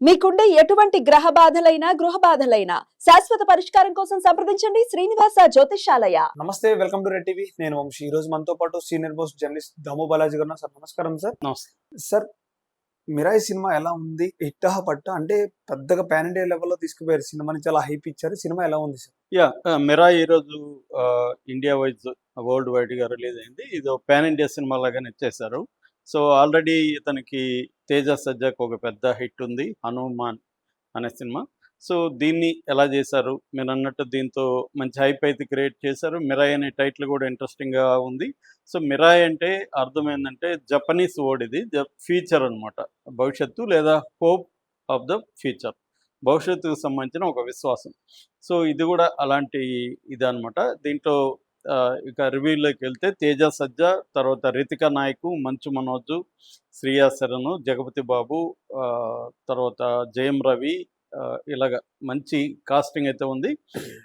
మీకుండే ఎటువంటి గ్రహ బాధలైనా గృహ బాధలైనా శాశ్వత పరిష్కారం కోసం సంప్రదించండి శ్రీనివాస జ్యోతిషాలయ నమస్తే వెల్కమ్ టు రెడ్ టీవీ. నేను వంశీ. ఈ రోజు మనతో పాటు senior post journalist Damo Balaji గారు. సార్ నమస్కారం సార్. నమస్తే. సార్ మిరాయి సినిమా ఎలా ఉంది? ఇట్టా పట్ట? అంటే పెద్దగా పాన్ ఇండియా లెవెల్లో తీసుకుపోయారు. సినిమాని చాలా హైప్ ఇచ్చారు. సినిమా ఎలా ఉంది సార్? యా మిరా ఈరోజు ఇండియా వైజ్ వరల్డ్ వైడ్గా రిలీజ్ అయింది. ఇది పాన్ ఇండియా సినిమా లాగానే ఇచ్చేశారు సో ఆల్రెడీ ఇతనికి తేజ సజ్జాకు ఒక పెద్ద హిట్ ఉంది హనుమాన్ అనే సినిమా. సో దీన్ని ఎలా చేశారు? మీరు అన్నట్టు దీంతో మంచి హైప్ అయితే క్రియేట్ చేశారు. మిరాయ్ అనే టైటిల్ కూడా ఇంట్రెస్టింగ్గా ఉంది. సో మిరాయ్ అంటే అర్థం ఏంటంటే జపనీస్ వర్డ్ ఇది ఫ్యూచర్ అనమాట భవిష్యత్తు లేదా హోప్ ఆఫ్ ద ఫ్యూచర్. భవిష్యత్తుకు సంబంధించిన ఒక విశ్వాసం. సో ఇది కూడా అలాంటి ఇది అనమాట దీంట్లో ఇక రివ్యూలోకి వెళ్తే తేజ సజ్జ తర్వాత రితిక నాయకు మంచు మనోజు శ్రీయాశరణు జగపతి బాబు ఆ, తర్వాత జయం రవి ఇలాగ మంచి కాస్టింగ్ అయితే ఉంది.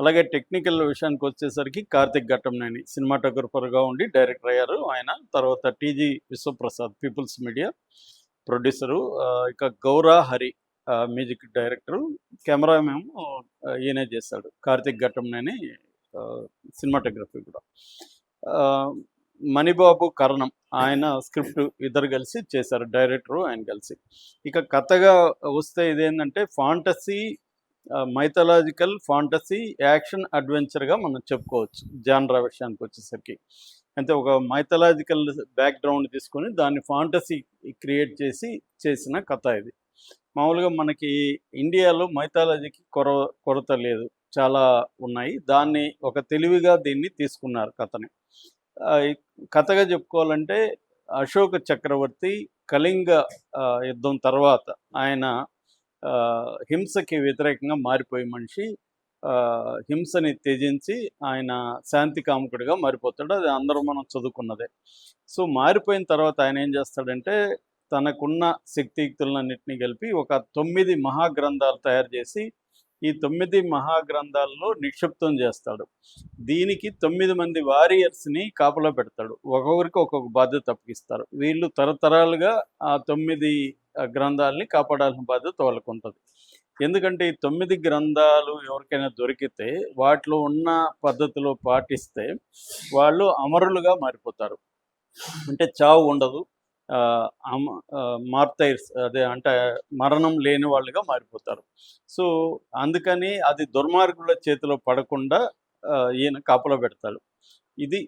అలాగే టెక్నికల్ విషయానికి వచ్చేసరికి కార్తిక్ ఘట్టంనేని సినిమాటోగ్రఫర్గా ఉండి డైరెక్టర్ అయ్యారు ఆయన. తర్వాత TG Vishwaprasad people's media producer ఆ, ఇక Gowra Hari music director camera మేము ఈయనే చేశాడు. కార్తిక్ ఘట్టంనేని సినిమాటోగ్రఫీ కూడా. మణిబాబు కరణం ఆయన స్క్రిప్ట్ ఇద్దరు కలిసి చేశారు డైరెక్టరు ఆయన కలిసి. ఇక కథగా వస్తే ఇదేంటంటే ఫాంటసీ మైథలాజికల్ ఫాంటసీ యాక్షన్ అడ్వెంచర్గా మనం చెప్పుకోవచ్చు జాన్రా విషయానికి వచ్చేసరికి. అంటే ఒక మైథలాజికల్ బ్యాక్గ్రౌండ్ తీసుకొని దాన్ని ఫాంటసీ క్రియేట్ చేసి చేసిన కథ ఇది. మామూలుగా మనకి ఇండియాలో మైథాలజీకి కొర కొరత లేదు. చాలా ఉన్నాయి. దాన్ని ఒక తెలివిగా దీన్ని తీసుకున్నారు కథని. కథగా చెప్పుకోవాలంటే అశోక చక్రవర్తి కళింగ యుద్ధం తర్వాత ఆయన హింసకి వ్యతిరేకంగా మారిపోయే మనిషి హింసని త్యజించి ఆయన శాంతి కాముకుడిగా మారిపోతాడు. అది అందరూ మనం చదువుకున్నదే. సో మారిపోయిన తర్వాత ఆయన ఏం చేస్తాడంటే తనకున్న శక్తియుక్తులన్నింటినీ కలిపి ఒక తొమ్మిది మహాగ్రంథాలు తయారు చేసి ఈ తొమ్మిది మహాగ్రంథాల్లో నిక్షిప్తం చేస్తాడు. దీనికి తొమ్మిది మంది వారియర్స్ని కాపలా పెడతాడు. ఒక్కొక్కరికి ఒక్కొక్క బాధ్యత అప్పగిస్తారు. వీళ్ళు తరతరాలుగా ఆ తొమ్మిది గ్రంథాలని కాపాడాల్సిన బాధ్యత వాళ్ళకు ఉంటుంది ఎందుకంటే ఈ తొమ్మిది గ్రంథాలు ఎవరికైనా దొరికితే వాటిలో ఉన్న పద్ధతిలో పాటిస్తే వాళ్ళు అమరులుగా మారిపోతారు. అంటే చావు ఉండదు. మార్తైర్స్ అదే అంటే మరణం లేని వాళ్ళుగా మారిపోతారు. సో అందుకని అది దుర్మార్గుల చేతిలో పడకుండా ఈయన కాపలో పెడతాడు. ఇది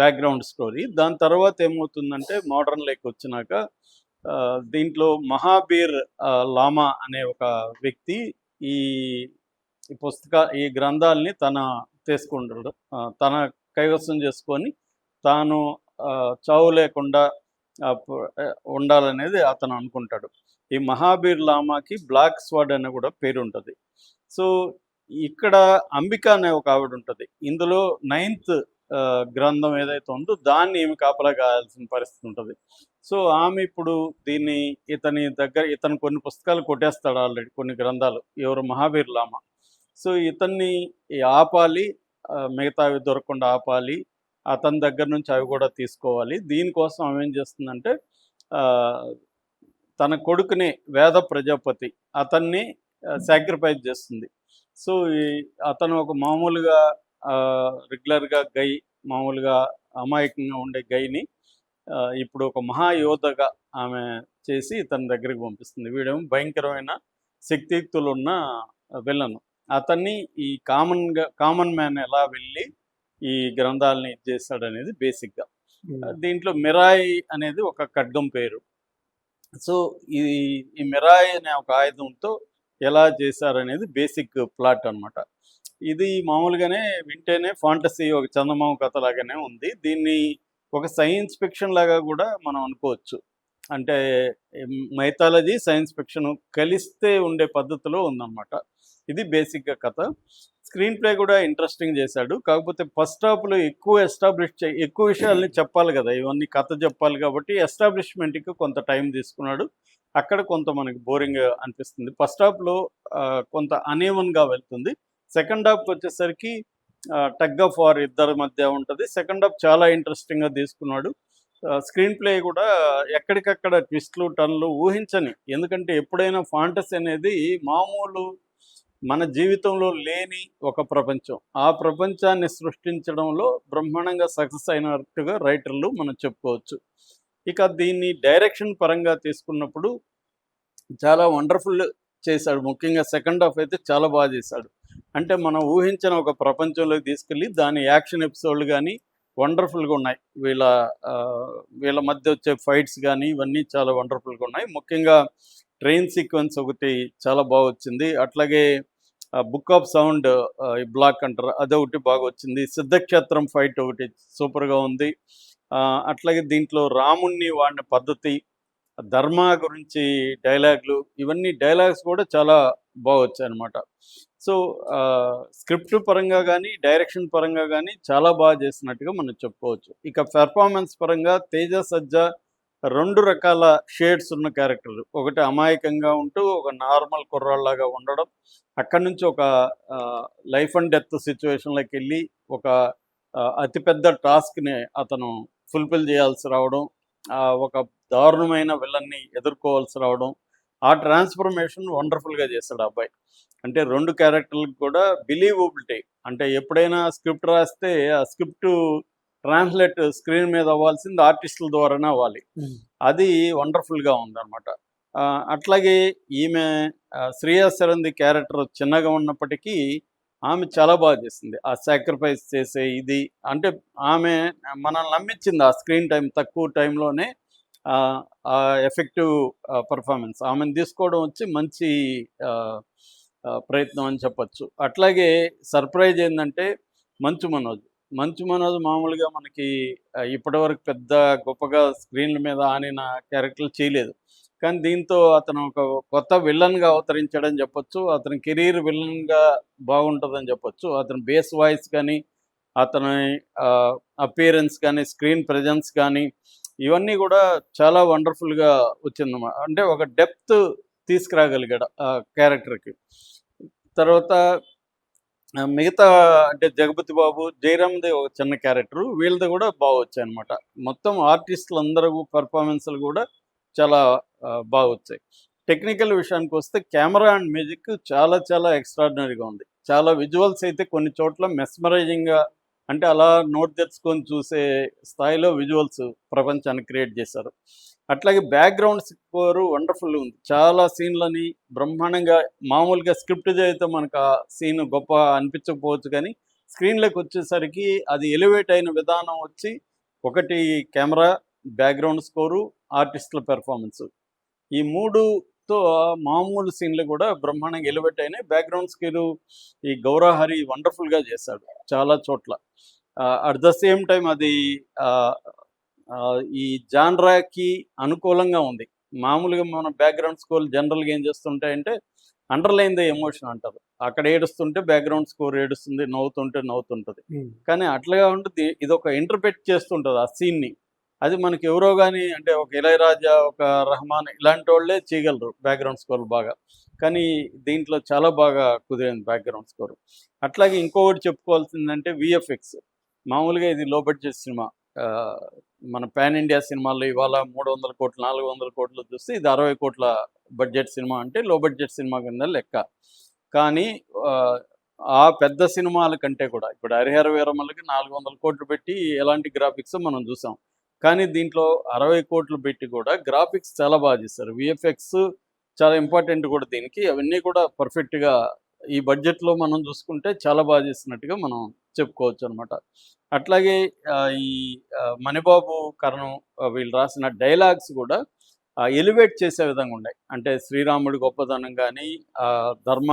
బ్యాక్గ్రౌండ్ స్టోరీ. దాని తర్వాత ఏమవుతుందంటే మోడర్న్ లైక్ వచ్చినాక దీంట్లో మహాబీర్ లామా అనే ఒక వ్యక్తి ఈ పుస్తక ఈ గ్రంథాలని తన తీసుకుంటాడు. తన కైవసం చేసుకొని తాను చావు లేకుండా ఉండాలనేది అతను అనుకుంటాడు. ఈ మహాబీర్ లామాకి బ్లాక్ స్వాడ్ అనే కూడా పేరు ఉంటుంది సో ఇక్కడ అంబిక అనే ఒక ఆవిడ ఉంటుంది ఇందులో నైన్త్ గ్రంథం ఏదైతే ఉందో దాన్ని ఏమి కాపలా కాయాల్సిన పరిస్థితి ఉంటుంది. సో ఆమె ఇప్పుడు దీన్ని ఇతని దగ్గర ఇతను కొన్ని పుస్తకాలు కొట్టేస్తాడు ఆల్రెడీ కొన్ని గ్రంథాలు. ఎవరు? మహావీర్ లామా. సో ఇతన్ని ఆపాలి ఆ, మిగతావి దొరకకుండా ఆపాలి అతని దగ్గర నుంచి అవి కూడా తీసుకోవాలి. దీనికోసం ఆమె ఏం చేస్తుందంటే తన కొడుకుని వేద ప్రజాపతి అతన్ని సాక్రిఫైస్ చేస్తుంది. సో ఈ అతను ఒక మామూలుగా రెగ్యులర్గా గై మామూలుగా అమాయకంగా ఉండే గైని ఇప్పుడు ఒక మహాయోధగా ఆమె చేసి తన దగ్గరికి పంపిస్తుంది. వీడేమో భయంకరమైన శక్తియుక్తులు ఉన్న విలను. అతన్ని ఈ కామన్గా కామన్ మ్యాన్ ఎలా వెళ్ళి ఈ గ్రంథాలని ఇది చేస్తాడనేది బేసిక్గా. దీంట్లో మిరాయి అనేది ఒక ఖడ్గం పేరు. సో ఈ ఈ మిరాయి అనే ఒక ఆయుధంతో ఎలా చేశారనేది బేసిక్ ప్లాట్ అన్నమాట. ఇది మామూలుగానే వింటేనే ఫాంటసీ ఒక చందమామ కథ లాగానే ఉంది. దీన్ని ఒక సైన్స్ ఫిక్షన్ లాగా కూడా మనం అనుకోవచ్చు. అంటే మైథాలజీ సైన్స్ ఫిక్షన్ కలిస్తే ఉండే పద్ధతిలో ఉందన్నమాట. ఇది బేసిక్గా కథ. స్క్రీన్ ప్లే కూడా ఇంట్రెస్టింగ్ చేశాడు. కాకపోతే ఫస్ట్ హాఫ్లో ఎక్కువ ఎస్టాబ్లిష్ చే ఎక్కువ విషయాల్ని చెప్పాలి కదా. ఇవన్నీ కథ చెప్పాలి కాబట్టి ఎస్టాబ్లిష్మెంట్కి కొంత టైం తీసుకున్నాడు. అక్కడ కొంత మనకి బోరింగ్ అనిపిస్తుంది. ఫస్ట్ హాఫ్లో కొంత అనేవన్గా వెళ్తుంది. సెకండ్ హాఫ్కి వచ్చేసరికి టగ్ ఆఫ్ వార్ ఇద్దరి మధ్య ఉంటుంది. సెకండ్ హాఫ్ చాలా ఇంట్రెస్టింగ్గా తీసుకున్నాడు. స్క్రీన్ ప్లే కూడా ఎక్కడికక్కడ ట్విస్ట్లు టన్లు ఊహించని ఎందుకంటే ఎప్పుడైనా ఫాంటసీ అనేది మామూలు మన జీవితంలో లేని ఒక ప్రపంచం. ఆ ప్రపంచాన్ని సృష్టించడంలో బ్రహ్మాండంగా సక్సెస్ అయినట్టుగా రైటర్లు మనం చెప్పుకోవచ్చు. ఇక దీన్ని డైరెక్షన్ పరంగా తీసుకున్నప్పుడు చాలా వండర్ఫుల్ చేశాడు. ముఖ్యంగా సెకండ్ హాఫ్ అయితే చాలా బాగా చేశాడు. అంటే మనం ఊహించిన ఒక ప్రపంచంలోకి తీసుకెళ్ళి దాని యాక్షన్ ఎపిసోడ్లు కానీ వండర్ఫుల్గా ఉన్నాయి. వీళ్ళ వీళ్ళ మధ్య వచ్చే ఫైట్స్ కానీ ఇవన్నీ చాలా వండర్ఫుల్గా ఉన్నాయి. ముఖ్యంగా ట్రైన్ సీక్వెన్స్ ఒకటి చాలా బాగా వచ్చింది. అట్లాగే బుక్ ఆఫ్ సౌండ్ బ్లాక్ అంటారు అదొకటి బాగా వచ్చింది. సిద్ధక్షేత్రం ఫైట్ ఒకటి సూపర్గా ఉంది. అట్లాగే దీంట్లో రాముణ్ణి వాడిన పద్ధతి ధర్మ గురించి డైలాగులు ఇవన్నీ డైలాగ్స్ కూడా చాలా బాగా వచ్చాయన్నమాట. సో స్క్రిప్ట్ పరంగా కానీ డైరెక్షన్ పరంగా కానీ చాలా బాగా చేసినట్టుగా మనం చెప్పుకోవచ్చు. ఇక పెర్ఫార్మెన్స్ పరంగా తేజ సజ్జ రెండు రకాల షేడ్స్ ఉన్న క్యారెక్టర్ ఒకటి అమాయకంగా ఉంటూ ఒక నార్మల్ కుర్రాళ్ళలాగా ఉండడం. అక్కడి నుంచి ఒక లైఫ్ అండ్ డెత్ సిచ్యువేషన్లోకి వెళ్ళి ఒక అతిపెద్ద టాస్క్ని అతను ఫుల్ఫిల్ చేయాల్సి రావడం ఆ, ఒక దారుణమైన విలన్ని ఎదుర్కోవాల్సి రావడం. ఆ ట్రాన్స్ఫర్మేషన్ వండర్ఫుల్గా చేస్తాడు ఆ అబ్బాయి. అంటే రెండు క్యారెక్టర్లకు కూడా బిలీవబిలిటీ. అంటే ఎప్పుడైనా స్క్రిప్ట్ రాస్తే ఆ స్క్రిప్ట్ ట్రాన్స్లేట్ స్క్రీన్ మీద అవ్వాల్సింది ఆర్టిస్టుల ద్వారానే అవ్వాలి. అది వండర్ఫుల్గా ఉందన్నమాట. అట్లాగే ఈమె శ్రేయా సరంది క్యారెక్టర్ చిన్నగా ఉన్నప్పటికీ ఆమె చాలా బాగా చేసింది. ఆ సాక్రిఫైస్ చేసే ఇది అంటే ఆమె మనల్ని నమ్మించింది ఆ స్క్రీన్ టైం తక్కువ టైంలోనే ఆ ఎఫెక్టివ్ పర్ఫార్మెన్స్ ఆమెను తీసుకోవడం వచ్చి మంచి ప్రయత్నం అని చెప్పొచ్చు. అట్లాగే సర్ప్రైజ్ ఏంటంటే మంచు మనోజ్. మంచు మనోజ్ మామూలుగా మనకి ఇప్పటివరకు పెద్ద గొప్పగా స్క్రీన్ల మీద ఆనిన క్యారెక్టర్లు చేయలేదు. కానీ దీంతో అతను ఒక కొత్త విలన్గా అవతరించాడని చెప్పొచ్చు అతని కెరీర్ విలన్గా బాగుంటుందని చెప్పొచ్చు అతని బేస్ వాయిస్ కానీ అతని అపియరెన్స్ కానీ స్క్రీన్ ప్రజెన్స్ కానీ ఇవన్నీ కూడా చాలా వండర్ఫుల్గా వచ్చిందన్నమాట. అంటే ఒక డెప్త్ తీసుకురాగలిగాడు ఆ క్యారెక్టర్కి. తర్వాత మిగతా అంటే జగపతి బాబు జయరామ్ది ఒక చిన్న క్యారెక్టర్. వీళ్ళది కూడా బాగా వచ్చాయి అనమాట మొత్తం ఆర్టిస్టులు అందరూ పర్ఫార్మెన్స్లు కూడా చాలా ఆ, బాగా వచ్చాయి. టెక్నికల్ విషయానికి వస్తే కెమెరా అండ్ మ్యూజిక్ చాలా చాలా ఎక్స్ట్రాడినరీగా ఉంది. చాలా విజువల్స్ అయితే కొన్ని చోట్ల మెస్మరైజింగ్గా అంటే అలా నోట్ తెచ్చుకొని చూసే స్థాయిలో విజువల్స్ ప్రపంచాన్ని క్రియేట్ చేశారు. అట్లాగే బ్యాక్గ్రౌండ్ స్కోరు వండర్ఫుల్గా ఉంది. చాలా సీన్లని బ్రహ్మాండంగా మామూలుగా స్క్రిప్ట్ చదివితే మనకు ఆ సీన్ గొప్ప అనిపించకపోవచ్చు కానీ స్క్రీన్లోకి వచ్చేసరికి అది ఎలివేట్ అయిన విధానం వచ్చి ఒకటి కెమెరా బ్యాక్గ్రౌండ్ స్కోరు ఆర్టిస్టుల పెర్ఫార్మెన్స్. ఈ మూడు మూడుతో మామూలు సీన్లు కూడా బ్రహ్మాండంగా ఎలివేట్ అయినాయి. బ్యాక్గ్రౌండ్ స్కిల్ ఈ గౌరహరి వండర్ఫుల్గా చేశాడు చాలా చోట్ల. అట్ ద సేమ్ టైం అది ఈ జాన్రాకి అనుకూలంగా ఉంది. మామూలుగా మన బ్యాక్గ్రౌండ్ స్కోర్ జనరల్గా ఏం చేస్తుంటాయంటే అండర్లైన్ ద ఎమోషన్ అంటారు. అక్కడ ఏడుస్తుంటే బ్యాక్గ్రౌండ్ స్కోర్ ఏడుస్తుంది నవ్వుతుంటే నవ్వుతుంటుంది. కానీ అట్లాగా ఉంటుంది ఇది ఒక ఇంటర్ప్రెట్ చేస్తుంటుంది ఆ సీన్ని అది మనకి ఎవరో కానీ అంటే ఒక ఇళయరాజా ఒక రహమాన్ ఇలాంటి వాళ్ళే చేయగలరు బ్యాక్గ్రౌండ్ స్కోర్ బాగా. కానీ దీంట్లో చాలా బాగా కుదిరింది బ్యాక్గ్రౌండ్ స్కోర్ అట్లాగే ఇంకొకటి చెప్పుకోవాల్సిందంటే విఎఫ్ఎక్స్ మామూలుగా ఇది లో బడ్జెట్ సినిమా ఆ, మన పాన్ ఇండియా సినిమాల్లో ఇవాళ మూడు వందల కోట్లు నాలుగు వందల కోట్లు చూస్తే ఇది అరవై కోట్ల బడ్జెట్ సినిమా అంటే లో బడ్జెట్ సినిమా కింద లెక్క. కానీ ఆ, ఆ పెద్ద సినిమాల కంటే కూడా ఇప్పుడు హరిహర వీరమ్మలకి నాలుగు వందల కోట్లు పెట్టి ఎలాంటి గ్రాఫిక్స్ మనం చూసాం. కానీ దీంట్లో అరవై కోట్లు పెట్టి కూడా గ్రాఫిక్స్ చాలా బాగా చేస్తారు విఎఫ్ఎక్స్ చాలా ఇంపార్టెంట్ కూడా దీనికి. అవన్నీ కూడా పర్ఫెక్ట్గా ఈ బడ్జెట్లో మనం చూసుకుంటే చాలా బాగా చేసినట్టుగా మనం చెప్పుకోవచ్చు అనమాట అట్లాగే ఈ మణిబాబు కరణం వీళ్ళు రాసిన డైలాగ్స్ కూడా ఎలివేట్ చేసే విధంగా ఉన్నాయి. అంటే శ్రీరాముడి గొప్పతనం కానీ ధర్మ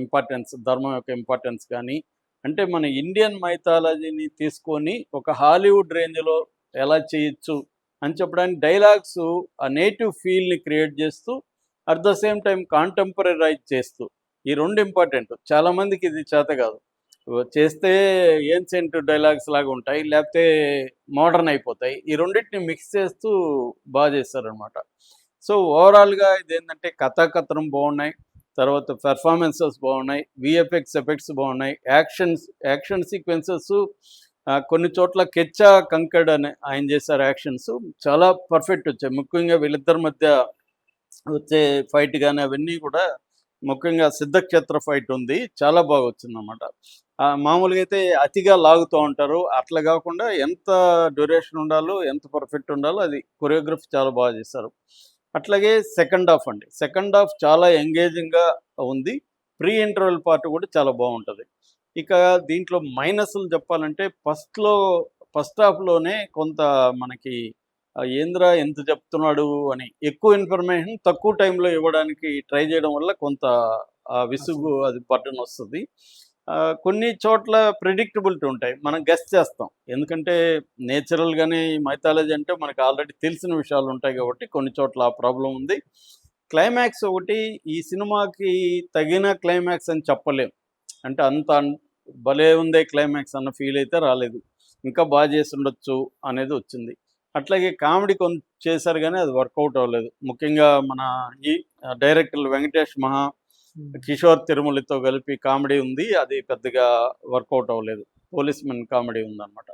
ఇంపార్టెన్స్ ధర్మం యొక్క ఇంపార్టెన్స్ కానీ అంటే మన ఇండియన్ మైథాలజీని తీసుకొని ఒక హాలీవుడ్ రేంజ్లో ఎలా చేయొచ్చు అని చెప్పడానికి డైలాగ్స్ ఆ నేటివ్ ఫీల్ని క్రియేట్ చేస్తూ at the same time contemporize చేస్తూ. ఈ రెండు ఇంపార్టెంట్. చాలామందికి ఇది చేత కాదు. చేస్తే ఏన్సెంట్ డైలాగ్స్ లాగా ఉంటాయి లేకపోతే మోడర్న్ అయిపోతాయి. ఈ రెండింటిని మిక్స్ చేస్తూ బాగా చేస్తారనమాట సో ఓవరాల్గా ఇది ఏంటంటే కథాకథనం బాగున్నాయి తర్వాత పెర్ఫార్మెన్సెస్ బాగున్నాయి విఎఫ్ఎక్స్ ఎఫెక్ట్స్ బాగున్నాయి యాక్షన్స్ యాక్షన్ సీక్వెన్సెస్ కొన్ని చోట్ల కెచ్చా కంకడ్ అని ఆయన చేశారు యాక్షన్స్. చాలా పర్ఫెక్ట్ వచ్చాయి. ముఖ్యంగా వీళ్ళిద్దరి మధ్య వచ్చే ఫైట్ కానీ అవన్నీ కూడా ముఖ్యంగా సిద్ధక్షేత్ర ఫైట్ ఉంది. చాలా బాగా వచ్చింది అనమాట మామూలుగా అయితే అతిగా లాగుతూ ఉంటారు. అట్లా కాకుండా ఎంత డ్యూరేషన్ ఉండాలో ఎంత పర్ఫెక్ట్ ఉండాలో అది కొరియోగ్రఫీ చాలా బాగా చేశారు. అట్లాగే సెకండ్ హాఫ్ అండి. సెకండ్ హాఫ్ చాలా ఎంగేజింగ్గా ఉంది. ప్రీ ఇంటర్వెల్ పార్ట్ కూడా చాలా బాగుంటుంది. ఇక దీంట్లో మైనస్లు చెప్పాలంటే ఫస్ట్లో ఫస్ట్ హాఫ్లోనే కొంత మనకి ఏంద్రా ఎంత చెప్తున్నాడు అని ఎక్కువ ఇన్ఫర్మేషన్ తక్కువ టైంలో ఇవ్వడానికి ట్రై చేయడం వల్ల కొంత ఆ, విసుగు అది బటన్ వస్తుంది. కొన్ని చోట్ల ప్రిడిక్టబిలిటీ ఉంటాయి. మనం గెస్ట్ చేస్తాం. ఎందుకంటే నేచురల్గానే మైథాలజీ అంటే మనకు ఆల్రెడీ తెలిసిన విషయాలు ఉంటాయి కాబట్టి కొన్ని చోట్ల ఆ ప్రాబ్లం ఉంది. క్లైమాక్స్ ఒకటి ఈ సినిమాకి తగిన క్లైమాక్స్ అని చెప్పలేం. అంటే అంత భలే ఉందే క్లైమాక్స్ అన్న ఫీల్ అయితే రాలేదు. ఇంకా బాగా చేసి ఉండొచ్చు అనేది వచ్చింది. అట్లాగే కామెడీ కొంత చేశారు కానీ అది వర్కౌట్ అవ్వలేదు. ముఖ్యంగా మన ఈ డైరెక్టర్ వెంకటేష్ మహా కిషోర్ తిరుమలతో కలిపి కామెడీ ఉంది అది పెద్దగా వర్కౌట్ అవ్వలేదు. పోలీస్ మెన్ కామెడీ ఉందన్నమాట.